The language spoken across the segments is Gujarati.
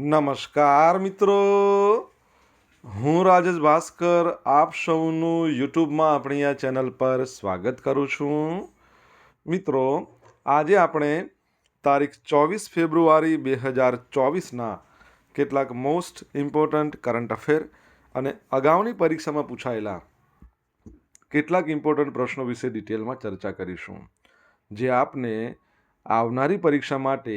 નમસ્કાર મિત્રો. હું રાજેશ ભાસ્કર, આપ સૌનું યુટ્યુબમાં આપણી આ ચેનલ પર સ્વાગત કરું છું. મિત્રો, આજે આપણે તારીખ ચોવીસ ફેબ્રુઆરી બે હજાર ચોવીસના કેટલાક મોસ્ટ ઇમ્પોર્ટન્ટ કરંટ અફેર અને અગાઉની પરીક્ષામાં પૂછાયેલા કેટલાક ઇમ્પોર્ટન્ટ પ્રશ્નો વિશે ડિટેલમાં ચર્ચા કરીશું. જે આપને આવનારી પરીક્ષા માટે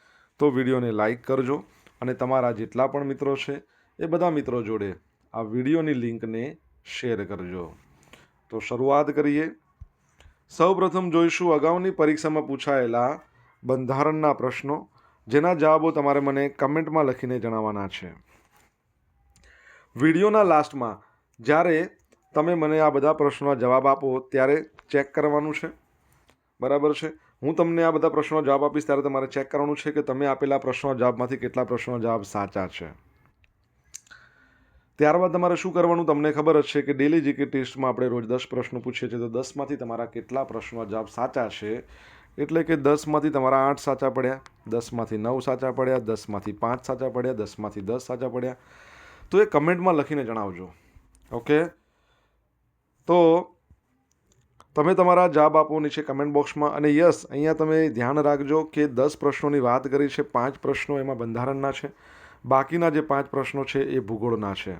તો વિડીયોને લાઈક કરજો અને તમારા જેટલા પણ મિત્રો છે, એ બધા મિત્રો જોડે આ વિડીયોની લિંકને શેર કરજો. તો શરૂઆત કરીએ. સૌપ્રથમ જોઈશું અગાઉની પરીક્ષામાં પૂછાયેલા બંધારણના પ્રશ્નો, જેના જવાબો તમારે મને કમેન્ટમાં લખીને જણાવવાના છે. વિડીયોના લાસ્ટમાં, જ્યારે તમે મને આ બધા પ્રશ્નોના જવાબ આપો ત્યારે ચેક કરવાનું છે. બરાબર છે? હું તમને આ બધા પ્રશ્નો જવાબ આપીશ ત્યારે તમારે ચેક કરવાનું છે કે તમે આપેલા પ્રશ્નો જવાબમાંથી કેટલા પ્રશ્નો જવાબ સાચા છે. ત્યારબાદ તમારે શું કરવાનું તમને ખબર જ છે કે ડેલી જીકે ટેસ્ટમાં આપણે રોજ દસ પ્રશ્નો પૂછીએ છીએ તો દસમાંથી તમારા કેટલા પ્રશ્નો જવાબ સાચા છે? એટલે કે દસમાંથી તમારા આઠ સાચા પડ્યા, દસમાંથી નવ સાચા પડ્યા, દસમાંથી પાંચ સાચા પડ્યા, દસમાંથી દસ સાચા પડ્યા. તો એ કમેન્ટમાં લખીને જણાવજો. ઓકે તો તમે તમારા જવાબ આપો નીચે કમેન્ટ બોક્સમાં અને યસ, અહીંયા તમે ધ્યાન રાખજો કે દસ પ્રશ્નોની વાત કરી છે, પાંચ પ્રશ્નો એમાં બંધારણના છે. બાકીના જે પાંચ પ્રશ્નો છે એ ભૂગોળના છે.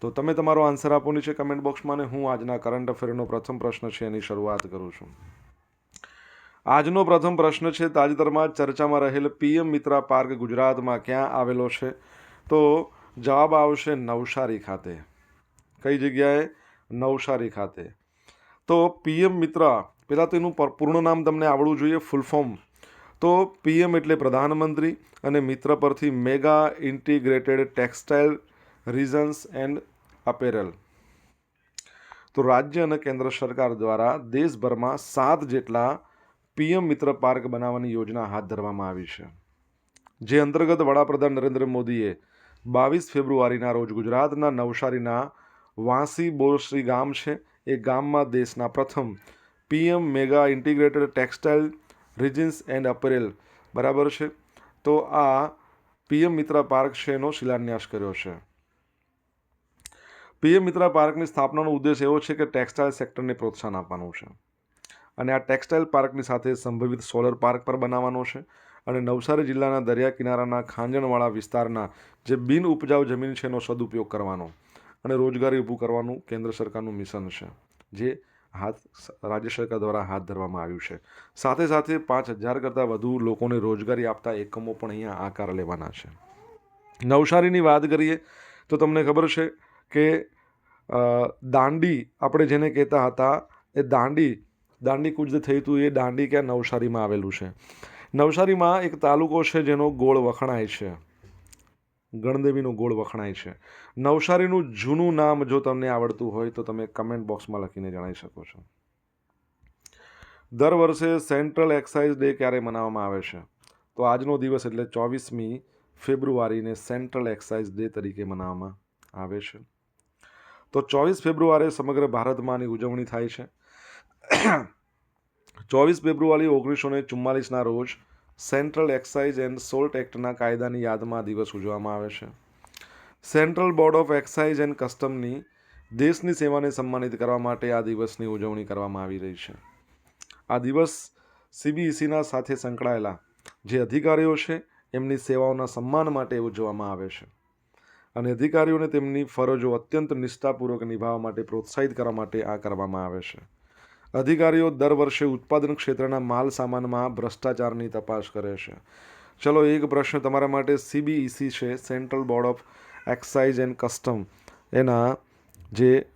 તો તમે તમારો આન્સર આપો નીચે કમેન્ટ બોક્સમાં અને હું આજના કરંટ અફેરનો પ્રથમ પ્રશ્ન છે એની શરૂઆત કરું છું. આજનો પ્રથમ પ્રશ્ન છે, તાજેતરમાં ચર્ચામાં રહેલ પીએમ મિત્રા પાર્ક ગુજરાતમાં ક્યાં આવેલો છે? તો જવાબ આવશે નવસારી ખાતે. કઈ જગ્યાએ? નવસારી ખાતે. તો પીએમ મિત્રા પહેલાં તો એનું પર- પૂર્ણ નામ તમને આવડવું જોઈએ ફૂલ ફોર્મ તો પીએમ એટલે પ્રધાનમંત્રી અને મિત્ર પરથી mega integrated textile regions and apparel. તો રાજ્ય અને કેન્દ્ર સરકાર દ્વારા દેશભરમાં સાત જેટલા પીએમ મિત્ર પાર્ક બનાવવાની યોજના હાથ ધરવામાં આવી છે. જે અંતર્ગત વડાપ્રધાન નરેન્દ્ર મોદીએ બાવીસ ફેબ્રુઆરીના રોજ ગુજરાતના નવસારીના વાંસી બોરસી ગામ છે એ ગામમાં દેશના પ્રથમ PM mega integrated textile regions and apparel. બરાબર છે? તો આ પીએમ મિત્રા પાર્ક છે એનો શિલાન્યાસ કર્યો છે. પીએમ મિત્રા પાર્કની સ્થાપનાનો ઉદ્દેશ એવો છે કે ટેક્સટાઇલ સેક્ટરને પ્રોત્સાહન આપવાનું છે. અને આ ટેક્સટાઇલ પાર્કની સાથે સંભવિત સોલર પાર્ક પર બનાવવાનો છે અને નવસારી જિલ્લાના દરિયા કિનારાના ખાંજણવાળા વિસ્તારના જે બિન ઉપજાઉ જમીન છે એનો સદુપયોગ કરવાનો. અને રોજગારી ઊભું કરવાનું કેન્દ્ર સરકારનું મિશન છે, જે હાથ રાજ્ય સરકાર દ્વારા હાથ ધરવામાં આવ્યું છે. સાથે સાથે પાંચ હજાર કરતાં વધુ લોકોને રોજગારી આપતા એકમો પણ અહીંયા આકાર લેવાના છે. નવસારીની વાત કરીએ તો તમને ખબર છે કે દાંડી આપણે જેને કહેતા હતા, એ દાંડી દાંડી કૂચ થયું હતું, એ દાંડી ક્યાં નવસારીમાં આવેલું છે. નવસારીમાં એક તાલુકો છે જેનો ગોળ વખણાય છે. ગણદેવીનો ગોળ વખણાય છે. નવસારીનું જૂનું નામ જો તમને આવડતું હોય તો તમે કમેન્ટ બોક્સમાં લખીને જણાવી શકો છો. દર વર્ષે સેન્ટ્રલ એક્સાઇઝ ડે ક્યારે મનાવવામાં આવે છે? તો આજનો દિવસ એટલે ચોવીસમી ફેબ્રુઆરીને સેન્ટ્રલ એક્સાઇઝ ડે તરીકે મનાવવામાં આવે છે. તો ચોવીસ ફેબ્રુઆરીએ સમગ્ર ભારતમાં આની ઉજવણી થાય છે. ચોવીસ ફેબ્રુઆરી ઓગણીસો ને ચુમ્માલીસના રોજ સેન્ટ્રલ એક્સાઇઝ એન્ડ સોલ્ટ એક્ટના કાયદાની યાદમાં દિવસ ઉજવવામાં આવે છે. Central board of excise and કસ્ટમની દેશની સેવાને સન્માનિત કરવા માટે આ દિવસની ઉજવણી કરવામાં આવી રહી છે. આ દિવસ સીબીઈસીના સાથે સંકળાયેલા જે અધિકારીઓ છે, એમની સેવાઓના સન્માન માટે ઉજવવામાં આવે છે. અને અધિકારીઓને તેમની ફરજો અત્યંત નિષ્ઠાપૂર્વક નિભાવવા માટે પ્રોત્સાહિત કરવા માટે આ કરવામાં આવે છે. અધિકારીઓ દર વર્ષે ઉત્પાદન ક્ષેત્રના માલ સામાનમાં ભ્રષ્ટાચારની તપાસ કરે છે. ચલો એક પ્રશ્ન તમારા માટે સીબીઈસી છે central board of excise and custom એના જે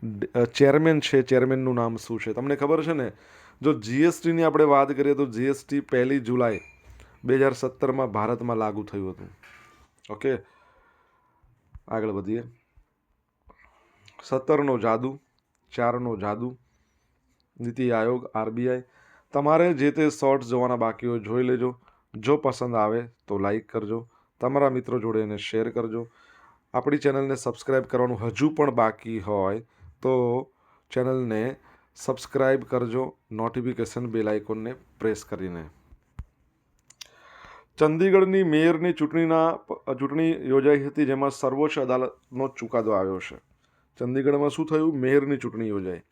ચેરમેન છે ચેરમેનનું નામ શું છે? તમને ખબર છે ને? જો જીએસટીની આપણે વાત કરીએ તો જીએસટી પહેલી જુલાઈ બે હજાર સત્તરમાં ભારતમાં લાગુ થયું હતું. ઓકે? આગળ વધીએ. સત્તરનો જાદુ, ચારનો જાદુ નીતિ આયોગ, આરબીઆઈ. તમારે જે તે શોર્ટ્સ જોવાના બાકી હોય જોઈ લેજો. જો પસંદ આવે તો લાઈક કરજો. તમારા મિત્રો જોડે એને શેર કરજો. આપણી ચેનલને સબસ્ક્રાઈબ કરવાનું હજુ પણ બાકી હોય તો ચેનલને સબસ્ક્રાઈબ કરજો, નોટિફિકેશન બેલ આઇકોનને પ્રેસ કરીને. ચંદીગઢની મેયરની ચૂંટણીના ચૂંટણી યોજાઈ હતી જેમાં સર્વોચ્ચ અદાલતનો ચુકાદો આવ્યો છે. ચંદીગઢમાં શું થયું? મેયરની ચૂંટણી યોજાઈ.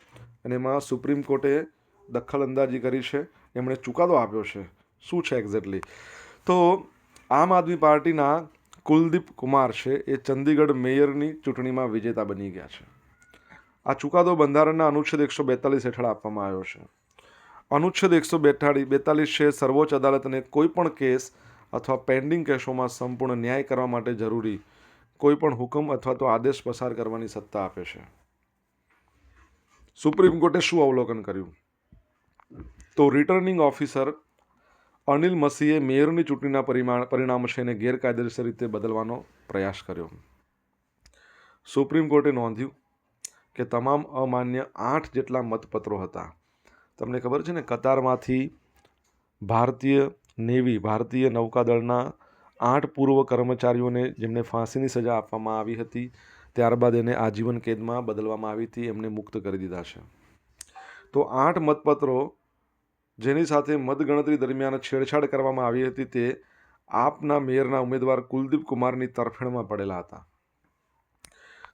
અને એમાં સુપ્રીમ કોર્ટે દખલ અંદાજી કરી છે. એમણે ચુકાદો આપ્યો છે. શું છે એક્ઝેક્ટલી તો આમ આદમી પાર્ટીના કુલદીપ કુમાર છે, એ ચંદીગઢ મેયરની ચૂંટણીમાં વિજેતા બની ગયા છે. આ ચુકાદો બંધારણના અનુચ્છેદ એકસો બેતાલીસ હેઠળ આપવામાં આવ્યો છે. અનુચ્છેદ એકસો બેઠાળી બેતાલીસ છે સર્વોચ્ચ અદાલતને કોઈપણ કેસ અથવા પેન્ડિંગ કેસોમાં સંપૂર્ણ ન્યાય કરવા માટે જરૂરી કોઈપણ હુકમ અથવા તો આદેશ પસાર કરવાની સત્તા આપે છે. સુપ્રીમ કોર્ટે શું અવલોકન કર્યું? તો રિટર્નિંગ ઓફિસર અનિલ મસીએ મેયરની ચૂંટણીના પરિમાણ, પરિણામ છે એને ગેરકાયદેસર રીતે બદલવાનો પ્રયાસ કર્યો. સુપ્રીમ કોર્ટે નોંધ્યું કે તમામ અમાન્ય આઠ જેટલા મતપત્રો હતા. તમને ખબર છે ને, કતારમાંથી ભારતીય નેવી, ભારતીય નૌકાદળના આઠ પૂર્વ કર્મચારીઓને જેમને ફાંસીની સજા આપવામાં આવી હતી ત્યારબાદ એને આજીવન કેદમાં બદલવામાં આવી હતી, એમને મુક્ત કરી દીધા છે. તો આઠ મતપત્રો જેની સાથે મતગણતરી દરમિયાન છેડછાડ કરવામાં આવી હતી તે આપના મેયરના ઉમેદવાર કુલદીપ કુમારની તરફેણમાં પડેલા હતા.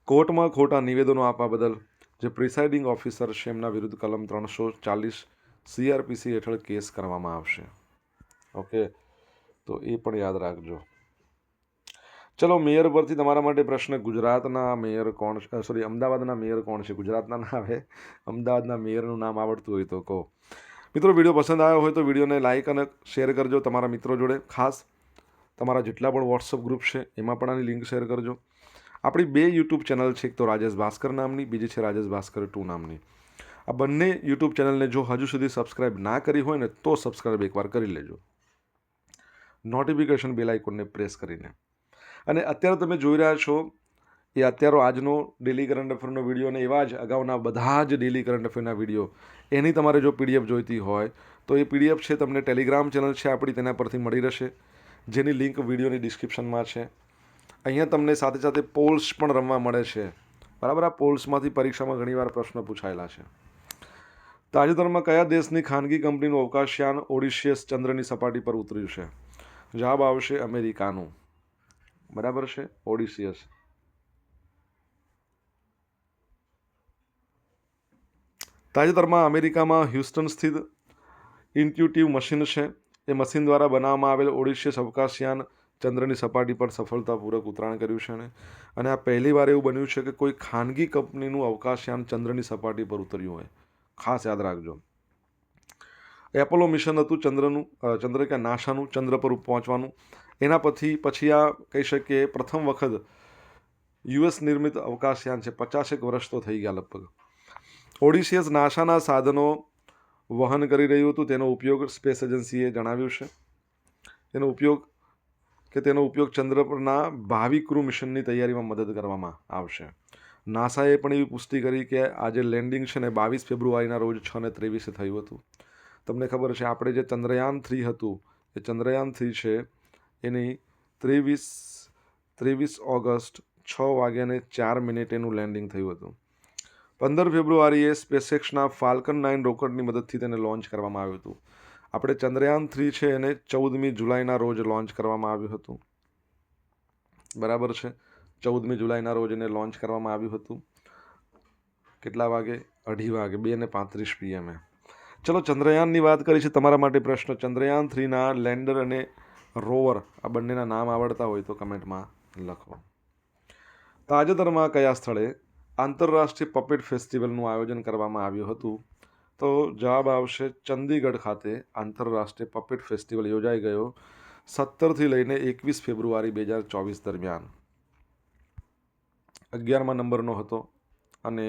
કોર્ટમાં ખોટા નિવેદનો આપવા બદલ જે પ્રિસાઇડિંગ ઓફિસર છે, એમના વિરુદ્ધ કલમ ત્રણસો ચાલીસ સીઆરપીસી હેઠળ કેસ કરવામાં આવશે. ઓકે? તો એ પણ યાદ રાખજો. ચલો, મેયર પરથી તમારા માટે પ્રશ્ન, ગુજરાતના મેયર કોણ સોરી અમદાવાદના મેયર કોણ છે? ગુજરાતના ના આવે. અમદાવાદના મેયરનું નામ આવડતું હોય તો કહો. મિત્રો, વીડિયો પસંદ આવ્યો હોય તો વિડીયોને લાઇક અને શેર કરજો તમારા મિત્રો જોડે. ખાસ તમારા જેટલા પણ વોટ્સઅપ ગ્રુપ છે, એમાં પણ આની લિંક શેર કરજો. આપણી બે યુટ્યુબ ચેનલ છે, એક તો રાજેશ ભાસ્કર નામની, બીજી છે રાજેશ ભાસ્કર ટુ નામની. આ બંને યુટ્યુબ ચેનલને જો હજુ સુધી સબસ્ક્રાઇબ ના કરી હોય ને, તો સબસ્ક્રાઇબ એકવાર કરી લેજો. નોટિફિકેશન બેલ આઇકોનને પ્રેસ કરીને. અને અત્યારે તમે જોઈ રહ્યા છો એ અત્યારો આજનો ડેલી કરંટ અફેરનો વીડિયો અને એવા જ અગાઉના બધા જ ડેલી કરંટ અફેરના વીડિયો એની તમારે જો પીડીએફ જોઈતી હોય, તો એ પીડીએફ છે તમને ટેલિગ્રામ ચેનલ છે આપણી, તેના પરથી મળી રહેશે. જેની લિંક વિડીયોની ડિસ્ક્રિપ્શનમાં છે. અહીંયા તમને સાથે સાથે પોલ્સ પણ રમવા મળે છે. બરાબર? આ પોલ્સમાંથી પરીક્ષામાં ઘણીવાર પ્રશ્ન પૂછાયેલા છે. તાજેતરમાં કયા દેશની ખાનગી કંપનીનું અવકાશયાન ઓડિશિયસ ચંદ્રની સપાટી પર ઉતર્યું છે? જવાબ આવશે અમેરિકાનું. બરાબર છે? ઓડિસિયસ તાજેતરમાં અમેરિકામાં હ્યુસ્ટન સ્થિત ઇન્ટ્યુટિવ મશીન છે. એ મશીન દ્વારા બનાવવામાં આવેલ ઓડિશિયસ અવકાશયાન ચંદ્રની સપાટી પર સફળતાપૂર્વક ઉતરાણ કર્યું છે ને અને આ પહેલી વાર એવું બન્યું છે કે કોઈ ખાનગી કંપનીનું અવકાશયાન ચંદ્રની સપાટી પર ઉતર્યું હોય. ખાસ યાદ રાખજો. એપોલો મિશન હતું ચંદ્રનું ચંદ્ર કે નાસાનું ચંદ્ર પર પહોંચવાનું. એના પછી પછી આ કહી શકીએ પ્રથમ વખત યુએસ નિર્મિત અવકાશયાન છે. પચાસેક વર્ષ તો થઈ ગયા લગભગ. ઓડિશિયસ નાસાના સાધનો વહન કરી રહ્યું હતું. તેનો ઉપયોગ સ્પેસ એજન્સીએ જણાવ્યું છે. તેનો ઉપયોગ કે તેનો ઉપયોગ ચંદ્ર પરના ભાવિ ક્રૂ મિશનની તૈયારીમાં મદદ કરવામાં આવશે. નાસાએ પણ એવી પુષ્ટિ કરી કે આજે લેન્ડિંગ છે ને બાવીસ ફેબ્રુઆરીના રોજ છ ને ત્રેવીસે થયું હતું. તમને ખબર છે, આપણે જે ચંદ્રયાન થ્રી હતું, એ ચંદ્રયાન થ્રી છે એની ત્રેવીસ ત્રેવીસ ઓગસ્ટ છ વાગ્યાને ચાર મિનિટ એનું લેન્ડિંગ થયું હતું. પંદર ફેબ્રુઆરીએ સ્પેસએક્સના ફાલ્કન નાઇન રોકેટની મદદથી તેને લોન્ચ કરવામાં આવ્યું હતું. આપણે ચંદ્રયાન થ્રી છે એને ચૌદમી જુલાઈના રોજ લોન્ચ કરવામાં આવ્યું હતું. બરાબર છે? ચૌદમી જુલાઈના રોજ એને લોન્ચ કરવામાં આવ્યું હતું. કેટલા વાગે? અઢી વાગે, બે ને પાંત્રીસ પીએમએ ચલો, ચંદ્રયાનની વાત કરી છે તમારા માટે પ્રશ્ન. ચંદ્રયાન થ્રીના લેન્ડર અને રોવર આ બંનેના નામ આવડતા હોય તો કમેન્ટમાં લખો. તાજેતરમાં કયા સ્થળે આંતરરાષ્ટ્રીય પપેટ ફેસ્ટિવલનું આયોજન કરવામાં આવ્યું હતું? તો જવાબ આવશે ચંદીગઢ ખાતે આંતરરાષ્ટ્રીય પપેટ ફેસ્ટિવલ યોજાઈ ગયો સત્તરથી લઈને એકવીસ ફેબ્રુઆરી બે હજાર ચોવીસ દરમિયાન. અગિયારમા નંબરનો હતો અને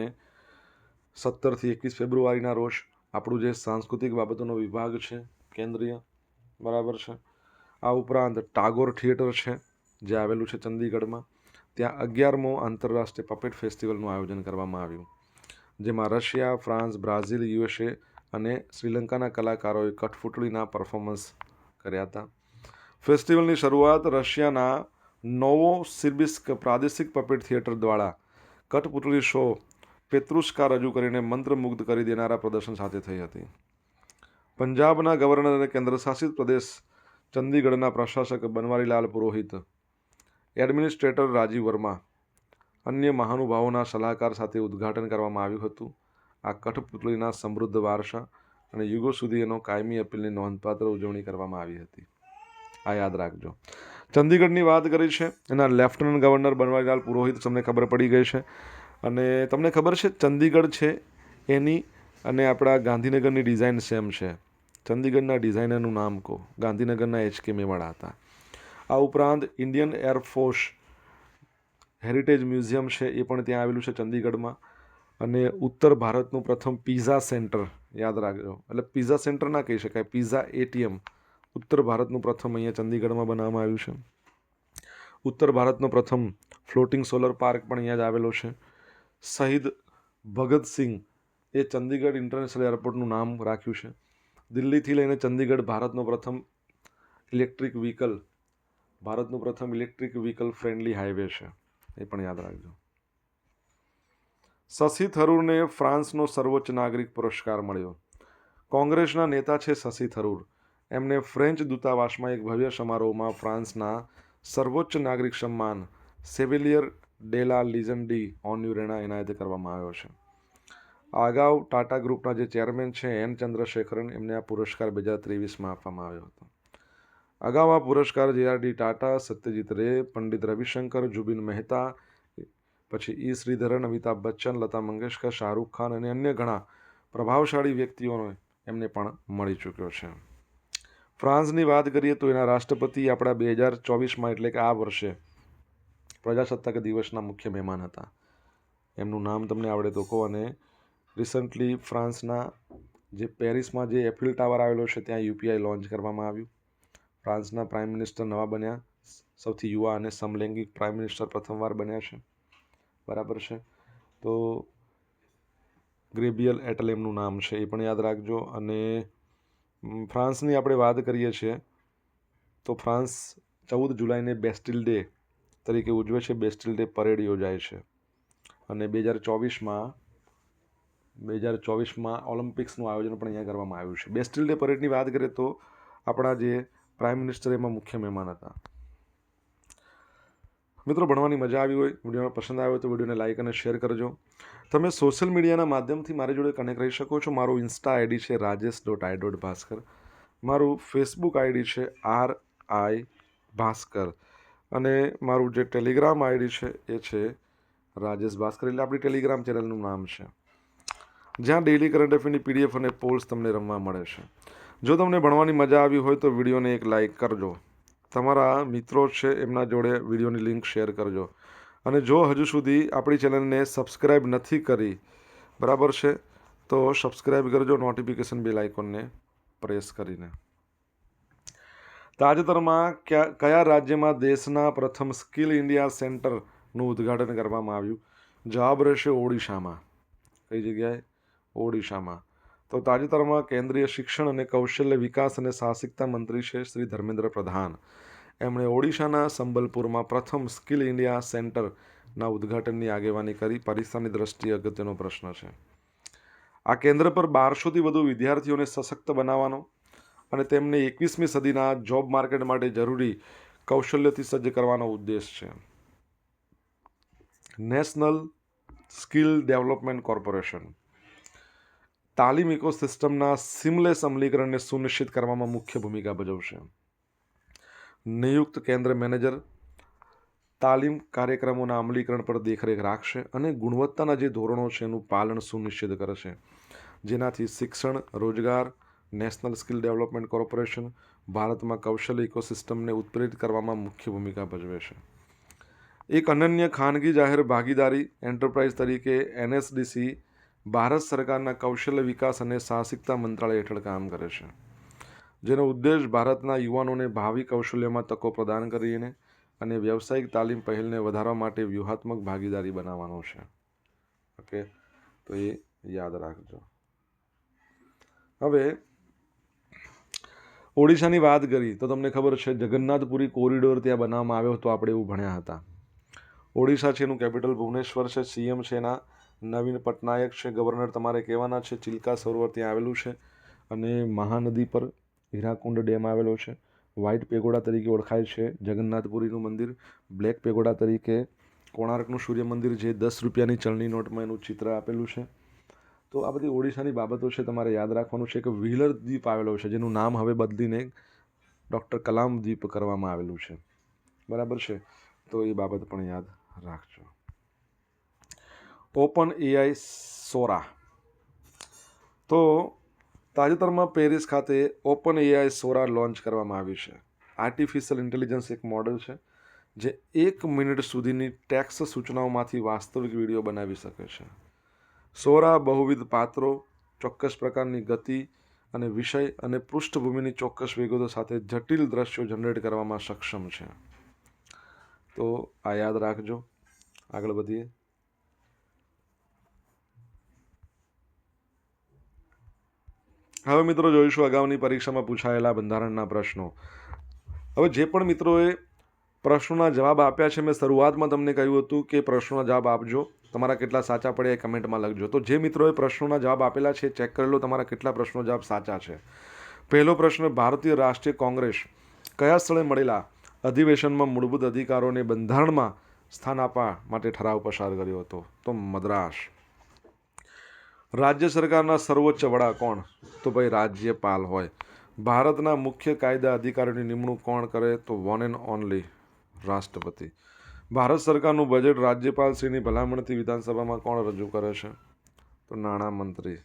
સત્તરથી એકવીસ ફેબ્રુઆરીના રોજ આપણું જે સાંસ્કૃતિક બાબતોનો વિભાગ છે, કેન્દ્રીય, બરાબર છે? આ ઉપરાંત ટાગોર થિયેટર છે, જે આવેલું છે ચંદીગઢમાં. ત્યાં અગિયારમો આંતરરાષ્ટ્રીય પપેટ ફેસ્ટિવલનું આયોજન કરવામાં આવ્યું, જેમાં રશિયા ફ્રાન્સ બ્રાઝિલ, યુએસએ અને શ્રીલંકાના કલાકારોએ કઠપુતળીના પરફોર્મન્સ કર્યા હતા. ફેસ્ટિવલની શરૂઆત રશિયાના નોવો સિર્બિસ્ક પ્રાદેશિક પપેટ થિયેટર દ્વારા કઠપુતળી શો પેત્રુષ્કા રજૂ કરીને મંત્રમુગ્ધ કરી દેનારા પ્રદર્શન સાથે થઈ હતી. પંજાબના ગવર્નર અને કેન્દ્રશાસિત પ્રદેશ ચંદીગઢના પ્રશાસક બનવારીલાલ પુરોહિત, એડમિનિસ્ટ્રેટર રાજીવ વર્મા, અન્ય મહાનુભાવોના સલાહકાર સાથે ઉદ્ઘાટન કરવામાં આવ્યું હતું. આ કઠપુતળીના સમૃદ્ધ વારસા અને યુગો સુધી એનો કાયમી અપીલની નોંધપાત્ર ઉજવણી કરવામાં આવી હતી. આ યાદ રાખજો. ચંદીગઢની વાત કરી છે, એના લેફ્ટનન્ટ ગવર્નર બનવારીલાલ પુરોહિત તમને ખબર પડી ગઈ છે. અને તમને ખબર છે, ચંદીગઢ છે એની અને આપણા ગાંધીનગરની ડિઝાઇન સેમ છે. ચંદીગઢના ડિઝાઇનરનું નામ કહો. ગાંધીનગરના એચ કે મેવાડા હતા આ ઉપરાંત ઇન્ડિયન એરફોર્સ હેરિટેજ મ્યુઝિયમ છે, એ પણ ત્યાં આવેલું છે ચંદીગઢમાં. અને ઉત્તર ભારતનું પ્રથમ પિઝા સેન્ટર, યાદ રાખજો. એટલે પિઝા સેન્ટર ના કહી શકાય, પિઝા એટીએમ. ઉત્તર ભારતનું પ્રથમ અહીંયા ચંદીગઢમાં બનાવવામાં આવ્યું છે. ઉત્તર ભારતનો પ્રથમ ફ્લોટિંગ સોલર પાર્ક પણ અહીંયા જ આવેલો છે. શહીદ ભગતસિંહ એ ચંદીગઢ ઇન્ટરનેશનલ એરપોર્ટનું નામ રાખ્યું છે. દિલ્હીથી લઈને ચંદીગઢ ભારતનો પ્રથમ ઇલેક્ટ્રિક વ્હીકલ, ભારતનું પ્રથમ ઇલેક્ટ્રિક વ્હીકલ ફ્રેન્ડલી હાઈવે છે. એ પણ યાદ રાખજો. શશી થરૂરને ફ્રાન્સનો સર્વોચ્ચ નાગરિક પુરસ્કાર મળ્યો. કોંગ્રેસના નેતા છે શશી થરૂર. એમને ફ્રેન્ચ દૂતાવાસમાં એક ભવ્ય સમારોહમાં ફ્રાન્સના સર્વોચ્ચ નાગરિક સન્માન સેવિલિયર ડેલા લિઝન્ડી ઓન્યુરેના એનાયત કરવામાં આવ્યો છે. અગાઉ ટાટા ગ્રુપના જે ચેરમેન છે એન ચંદ્રશેખરન, એમને આ પુરસ્કાર બે હજાર ત્રેવીસમાં આપવામાં આવ્યો હતો. અગાઉ આ પુરસ્કાર જેઆરડી ટાટા, સત્યજીત રે, પંડિત રવિશંકર, જુબિન મહેતા, પછી ઈ શ્રીધરન, અમિતાભ બચ્ચન, લતા મંગેશકર, શાહરૂખ ખાન અને અન્ય ઘણા પ્રભાવશાળી વ્યક્તિઓને એમને પણ મળી ચૂક્યો છે. ફ્રાન્સની વાત કરીએ તો એના રાષ્ટ્રપતિ આપણા બે હજાર ચોવીસમાં, એટલે કે આ વર્ષે, પ્રજાસત્તાક દિવસના મુખ્ય મહેમાન હતા. એમનું નામ તમને આવડે તો કહો અને રિસન્ટલી ફ્રાન્સના જે પેરિસમાં જે એફિલ ટાવર આવેલો છે, ત્યાં યુપીઆઈ લોન્ચ કરવામાં આવ્યું. ફ્રાન્સના પ્રાઇમ મિનિસ્ટર નવા બન્યા. સૌથી યુવા અને સમલૈંગિક પ્રાઇમ મિનિસ્ટર પ્રથમવાર બન્યા છે. બરાબર છે? તો ગ્રેબિયલ એટલ એમનું નામ છે, એ પણ યાદ રાખજો. અને ફ્રાન્સની આપણે વાત કરીએ છીએ, તો ફ્રાન્સ ચૌદ જુલાઈને બેસ્ટિલ ડે તરીકે ઉજવે છે. બેસ્ટિલ ડે પરેડ યોજાય છે. અને બે હજાર ચોવીસમાં બે હજાર ચોવીસમાં ઓલિમ્પિક્સનું આયોજન પણ અહીંયા કરવામાં આવ્યું છે. બેસ્ટિલ ડે પરેડની વાત કરીએ તો આપણા જે પ્રાઇમ મિનિસ્ટર એમાં મુખ્ય મહેમાન હતા. મિત્રો, ભણવાની મજા આવી હોય વીડિયો પસંદ આવ્યો તો વિડીયોને લાઇક અને શેર કરજો. તમે સોશિયલ મીડિયાના માધ્યમથી મારી જોડે કનેક્ટ રહી શકો છો. મારું ઇન્સ્ટા આઈડી છે Rajesh dot I dot Bhaskar મારું ફેસબુક આઈડી છે આર આઈ ભાસ્કર. અને મારું જે ટેલિગ્રામ આઈડી છે એ છે રાજેશ ભાસ્કર. એટલે આપણી ટેલિગ્રામ ચેનલનું નામ છે. જ્યાં ડેઇલી કરંટ અફેરની પીડીએફ અને પોલ્સ તમને રમવા મળે છે. જો તમને ભણવાની મજા આવી હોય તો વિડીયોને એક લાઇક કરજો. તમારા મિત્રો છે એમના જોડે વિડીયોની લિંક શેર કરજો. અને જો હજુ સુધી આપણી ચેનલને સબસ્ક્રાઈબ નથી કરી, બરાબર છે? તો સબસ્ક્રાઈબ કરજો નોટિફિકેશન બેલ આઇકોનને પ્રેસ કરીને. તાજેતરમાં ક્યા રાજ્યમાં દેશના પ્રથમ સ્કિલ ઇન્ડિયા સેન્ટરનું ઉદ્ઘાટન કરવામાં આવ્યું? જવાબ રહેશે ઓડિશામાં. કઈ જગ્યાએ? ઓડિશામાં. તો તાજેતરમાં કેન્દ્રીય શિક્ષણ અને કૌશલ્ય વિકાસ અને સાહસિકતા મંત્રી છે શ્રી ધર્મેન્દ્ર પ્રધાન. એમણે ઓડિશાના સંબલપુરમાં પ્રથમ સ્કિલ ઇન્ડિયા સેન્ટરના ઉદ્ઘાટનની આગેવાની કરી. પરીક્ષાની દ્રષ્ટિએ અગત્યનો પ્રશ્ન છે. આ કેન્દ્ર પર બારસોથી વધુ વિદ્યાર્થીઓને સશક્ત બનાવવાનો અને તેમને એકવીસમી સદીના જોબ માર્કેટ માટે જરૂરી કૌશલ્યથી સજ્જ કરવાનો ઉદ્દેશ છે. National skill development corporation. તાલીમ ઇકોસિસ્ટમના સિમલેસ અમલીકરણને સુનિશ્ચિત કરવામાં મુખ્ય ભૂમિકા ભજવશે. નિયુક્ત કેન્દ્ર મેનેજર તાલીમ કાર્યક્રમોના અમલીકરણ પર દેખરેખ રાખશે અને ગુણવત્તાના જે ધોરણો છે એનું પાલન સુનિશ્ચિત કરશે. જેનાથી શિક્ષણ, રોજગાર, નેશનલ સ્કિલ ડેવલપમેન્ટ કોર્પોરેશન, ભારતમાં કૌશલ્ય ઇકોસિસ્ટમને ઉત્પ્રેરિત કરવામાં મુખ્ય ભૂમિકા ભજવે છે એક અનન્ય ખાનગી જાહેર ભાગીદારી એન્ટરપ્રાઇઝ તરીકે એનએસડીસી ભારત સરકારના કૌશલ્ય વિકાસ અને સાહસિકતા મંત્રાલય હેઠળ કામ કરે છે. જેનો ઉદ્દેશ ભારતના યુવાનોને ભાવિ કૌશલ્યમાં તકો પ્રદાન કરીને અને વ્યવસાયિક તાલીમ પહેલને વધારવા માટે વ્યૂહાત્મક ભાગીદારી બનાવવાનો છે. ઓકે તો એ યાદ રાખજો. હવે, ઓડિશાની વાત કરી, તો તમને ખબર છે, જગન્નાથપુરી કોરિડોર ત્યાં બનાવવામાં આવ્યો હતો, આપણે એવું ભણ્યા હતા. ઓડિશા છે એનું કેપિટલ, ભુવનેશ્વર છે, સીએમ છે એના નવીન પટનાયક છે, ગવર્નર તમારે કહેવાના છે, ચિલ્કા સરોવર ત્યાં આવેલું છે અને મહાનદી પર હીરાકુંડ ડેમ આવેલો છે. વ્હાઇટ પેગોડા તરીકે ઓળખાય છે, જગન્નાથપુરીનું મંદિર. બ્લેક પેગોડા તરીકે કોણાર્કનું સૂર્ય મંદિર જે દસ રૂપિયાની ચલણી નોટમાં એનું ચિત્ર આપેલું છે. તો આ બધી ઓડિશાની બાબતો છે, તમારે યાદ રાખવાનું છે કે વ્હીલર દ્વીપ આવેલો છે, જેનું નામ હવે બદલીને ડૉક્ટર કલામ દ્વીપ કરવામાં આવેલું છે. બરાબર છે? તો એ બાબત પણ યાદ રાખજો. Open AI Sora. તો તાજેતરમાં પેરિસ ખાતે ઓપન એઆઈ સોરા લોન્ચ કરવામાં આવ્યું છે. આર્ટિફિશિયલ ઇન્ટેલિજન્સ એક મોડલ છે, જે એક મિનિટ સુધીની ટેક્સ સૂચનાઓમાંથી વાસ્તવિક વીડિયો બનાવી શકે છે. સોરા બહુવિધ પાત્રો, ચોક્કસ પ્રકારની ગતિ અને વિષય અને પૃષ્ઠભૂમિની ચોક્કસ વિગતો સાથે જટિલ દ્રશ્યો જનરેટ કરવામાં સક્ષમ છે. તો આ યાદ રાખજો. આગળ વધીએ. હવે મિત્રો જોઈશું અગાઉની પરીક્ષામાં પૂછાયેલા બંધારણના પ્રશ્નો. હવે જે પણ મિત્રોએ પ્રશ્નોના જવાબ આપ્યા છે, મેં શરૂઆતમાં તમને કહ્યું હતું કે પ્રશ્નોના જવાબ આપજો. તમારા કેટલા સાચા પડ્યા એ કમેન્ટમાં લખજો. તો જે મિત્રોએ પ્રશ્નોના જવાબ આપેલા છે, ચેક કરી લો તમારા કેટલા પ્રશ્નો જવાબ સાચા છે. પહેલો પ્રશ્ન, ભારતીય રાષ્ટ્રીય કોંગ્રેસ કયા સ્થળે મળેલા અધિવેશનમાં મૂળભૂત અધિકારોને બંધારણમાં સ્થાન આપવા માટે ઠરાવ પસાર કર્યો હતો? તો મદ્રાસ. રાજ્ય સરકારના સર્વોચ્ચ વડા કોણ? તો ભાઈ રાજ્યપાલ હોય. ભારતના મુખ્ય કાયદા અધિકારીની નિમણૂક કોણ કરે તો વન એન્ડ ઓનલી રાષ્ટ્રપતિ. ભારત સરકારનું બજેટ રાજ્યપાલશ્રીની ભલામણથી વિધાનસભામાં કોણ રજૂ કરે છે? તો નાણામંત્રી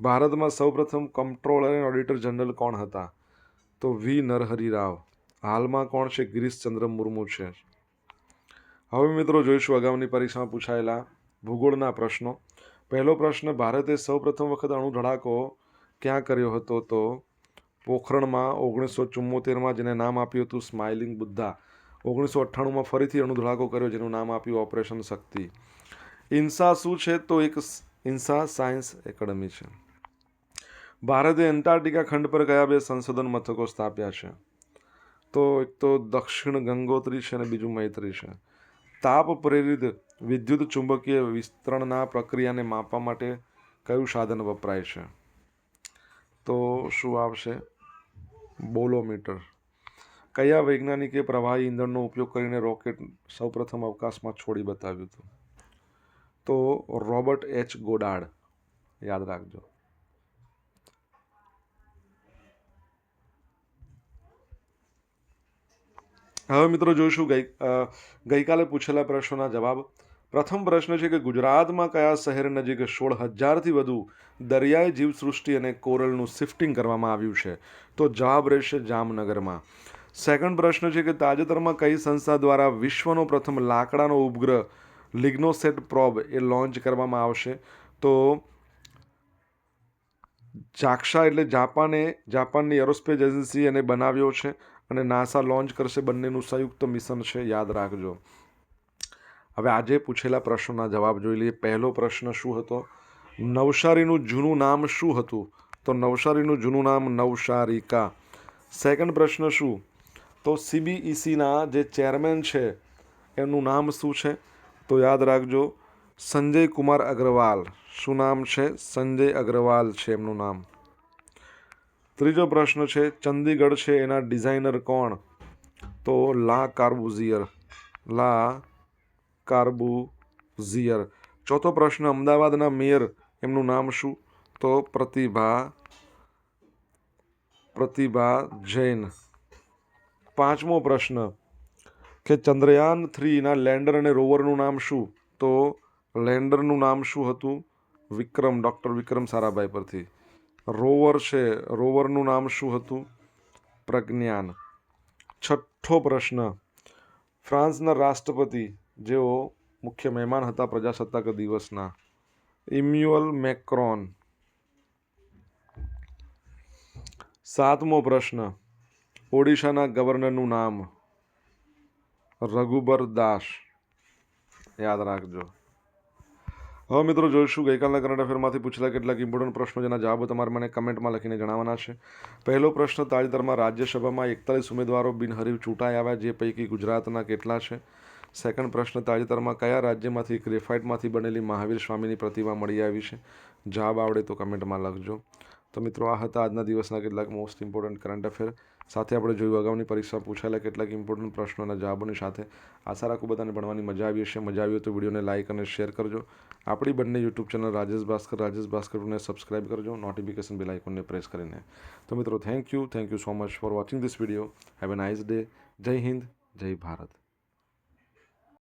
ભારતમાં સૌપ્રથમ કંટ્રોલર એન્ડ ઓડિટર જનરલ કોણ હતા? તો વી. નરહરિ રાવ હાલમાં કોણ છે? ગિરીશચંદ્ર મુર્મુ છે. હવે મિત્રો જોઈશું અગાઉની પરીક્ષામાં પૂછાયેલા ભૂગોળના પ્રશ્નો. પહેલો પ્રશ્ન, ભારતે સૌપ્રથમ વખત અણુ ધડાકો ક્યાં કર્યો હતો તો? પોખરણમાં ઓગણીસો ચુમ્મોતેરમાં જેને નામ આપ્યું હતું સ્માઇલિંગ બુદ્ધા. ઓગણીસો અઠ્ઠાણુંમાં ફરીથી અણુ ધડાકો કર્યો જેનું નામ આપ્યું ઓપરેશન શક્તિ. ઇન્સા શું છે? તો એક ઇન્સા સાયન્સ એકેડમી છે. ભારતે એન્ટાર્કટિકા ખંડ પર કયા બે સંશોધન મથકો સ્થાપ્યા છે? તો એક તો દક્ષિણ ગંગોત્રી છે અને બીજું મૈત્રી છે. તાપ પ્રેરિત વિદ્યુત ચુંબકીય વિસ્તરણના પ્રક્રિયાને માપવા માટે કયું સાધન વપરાય છે? તો શું આવશે? બોલોમીટર કયા વૈજ્ઞાનિકે પ્રવાહી ઈંધણનો ઉપયોગ કરીને રોકેટ સૌપ્રથમ અવકાશમાં છોડી બતાવ્યું હતું? તો રોબર્ટ એચ. ગોડાડ યાદ રાખજો. હવે મિત્રો જોઈશું ગઈ ગઈકાલે પૂછેલા પ્રશ્નોના જવાબ. પ્રથમ પ્રશ્ન છે કે ગુજરાતમાં કયા શહેર નજીક સોળ હજારથી વધુ દરિયાઈ જીવસૃષ્ટિ અને કોરલનું શિફ્ટિંગ કરવામાં આવ્યું છે? તો જવાબ રહેશે જામનગરમાં. સેકન્ડ પ્રશ્ન છે કે તાજેતરમાં કઈ સંસ્થા દ્વારા વિશ્વનો પ્રથમ લાકડાનો ઉપગ્રહ લિગ્નોસેટ પ્રોબ એ લોન્ચ કરવામાં આવશે? તો જાક્ષા એટલે જાપાને, જાપાનની એરોસ્પેસ એજન્સી એને બનાવ્યો છે અને નાસા લોન્ચ કરશે. બંનેનું સંયુક્ત મિશન છે. યાદ રાખજો. હવે આજે પૂછેલા પ્રશ્નોના જવાબ જોઈ લઈએ. પહેલો પ્રશ્ન શું હતો? નવસારીનું જૂનું નામ શું હતું? તો નવસારીનું જૂનું નામ નવસારિકા. સેકન્ડ પ્રશ્ન શું? તો સીબીઈસીના જે ચેરમેન છે, એનું નામ શું છે? તો યાદ રાખજો, સંજય કુમાર અગ્રવાલ. શું નામ છે? સંજય અગ્રવાલ છે એમનું નામ. ત્રીજો પ્રશ્ન છે, ચંદીગઢ છે એના ડિઝાઇનર કોણ? તો લા કાર્બુઝિયર. લા કાર્બુઝિયર. ચોથો પ્રશ્ન, અમદાવાદના મેયર, એમનું નામ શું? તો પ્રતિભા પ્રતિભા જૈન. પાંચમો પ્રશ્ન, કે ચંદ્રયાન થ્રીના લેન્ડર અને રોવરનું નામ શું? તો લેન્ડરનું નામ શું હતું? વિક્રમ, ડૉક્ટર વિક્રમ સારાભાઈ પરથી. રોવર છે, રોવરનું નામ શું હતું? પ્રજ્ઞાન. છઠ્ઠો પ્રશ્ન, ફ્રાન્સના રાષ્ટ્રપતિ જેઓ મુખ્ય મહેમાન હતા પ્રજાસત્તાક દિવસના. Emmanuel Macron. સાતમો પ્રશ્ન. ઓડિશાના ગવર્નરનું નામ. રઘુબર દાસ. યાદ રાખજો. હવે મિત્રો જોઈશું, ગઈકાલના કરંટ અફેરમાંથી પૂછેલા કેટલાક ઇમ્પોર્ટન્ટ પ્રશ્નો, જેના જવાબો તમારે મને કમેન્ટમાં લખીને જણાવવાના છે. પહેલો પ્રશ્ન, તાજેતરમાં રાજ્યસભામાં એકતાલીસ ઉમેદવારો બિનહરીફ ચૂંટાઈ આવ્યા, જે પૈકી ગુજરાતના કેટલા છે? સેકન્ડ પ્રશ્ન, તાજેતરમાં કયા રાજ્યમાંથી ગ્રેફાઇટમાંથી બનેલી મહાવીર સ્વામીની પ્રતિમા મળી આવી છે? જવાબ આવડે તો કમેન્ટમાં લખજો. તો મિત્રો, આ હતા આજના દિવસના કેટલાક મોસ્ટ ઇમ્પોર્ટન્ટ કરંટ અફેર સાથે આપણે જોયું, અગાઉની પરીક્ષા પૂછાયેલા કેટલાક ઇમ્પોર્ટન્ટ પ્રશ્નોના જવાબોની સાથે આશા રાખું બધાને ભણવાની મજા આવી હશે. મજા આવી હોય તો વિડીયોને લાઇક અને શેર કરજો. આપણી બંને યુટ્યુબ ચેનલ રાજેશ ભાસ્કર, રાજેશ ભાસ્કરને સબસ્ક્રાઇબ કરજો. નોટિફિકેશન બેલ આઇકોનને પ્રેસ કરીને. તો મિત્રો thank you thank you so much for watching this video have a nice day Jai Hind. Jai Bharat.